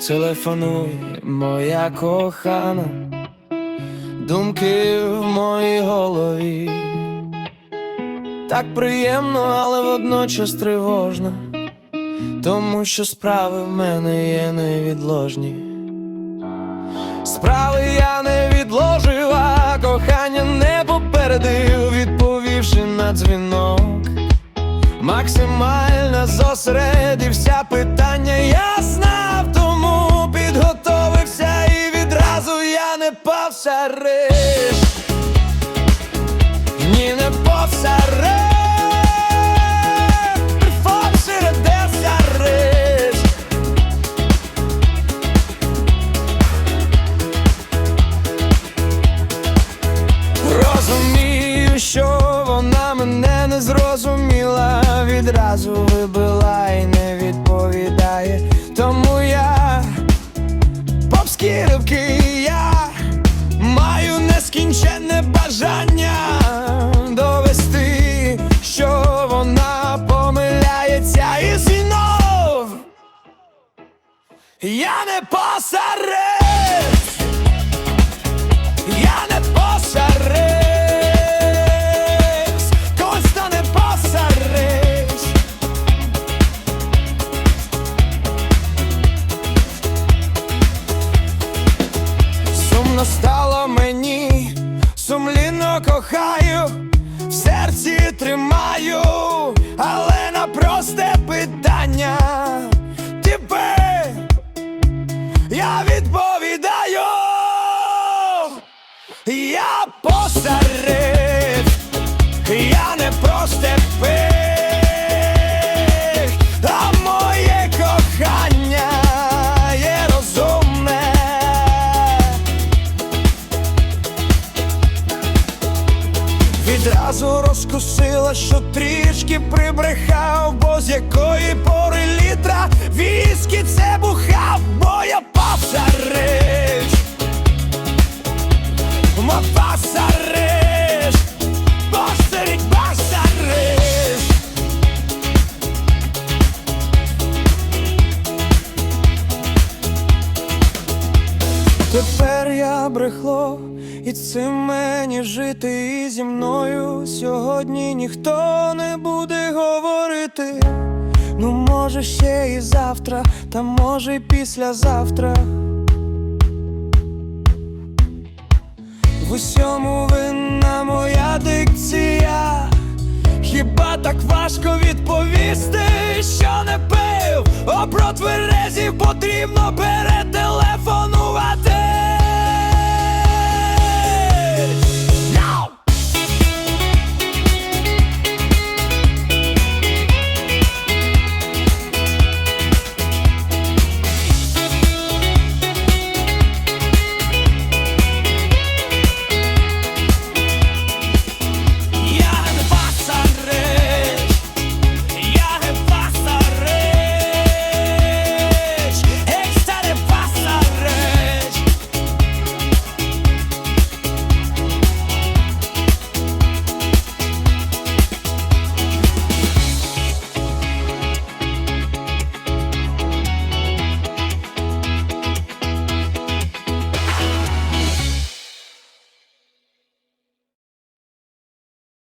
телефонуй, моя кохана, думки в моїй голові. Так приємно, але водночас тривожно, тому що справи в мене є невідложні. Справи я не відложив, а кохання не попередив, відповівши на дзвінок. Максимально зосередився, питання я знав, повсариш. Ні, не повсариш. Розумію, що вона мене не зрозуміла, відразу вибила і не відповідає. Тому я попські ривки, я не посередь я не посерись, Костя не посерись. Сумно стало мені, сумлінно кохаю, я відповідаю. Я посеред, я не просто пих, а моє кохання є розумне. Відразу розкусила, що трішки прибрехав, бо з якої пори літра віскі це бухав, бо Тепер я брехло, і цим мені жити, і зі мною сьогодні ніхто не буде говорити. Ну, може, ще і завтра, та може й післязавтра. В усьому винна моя дикція. Хіба так важко відповісти, що не пив, а про тверезів потрібно берегти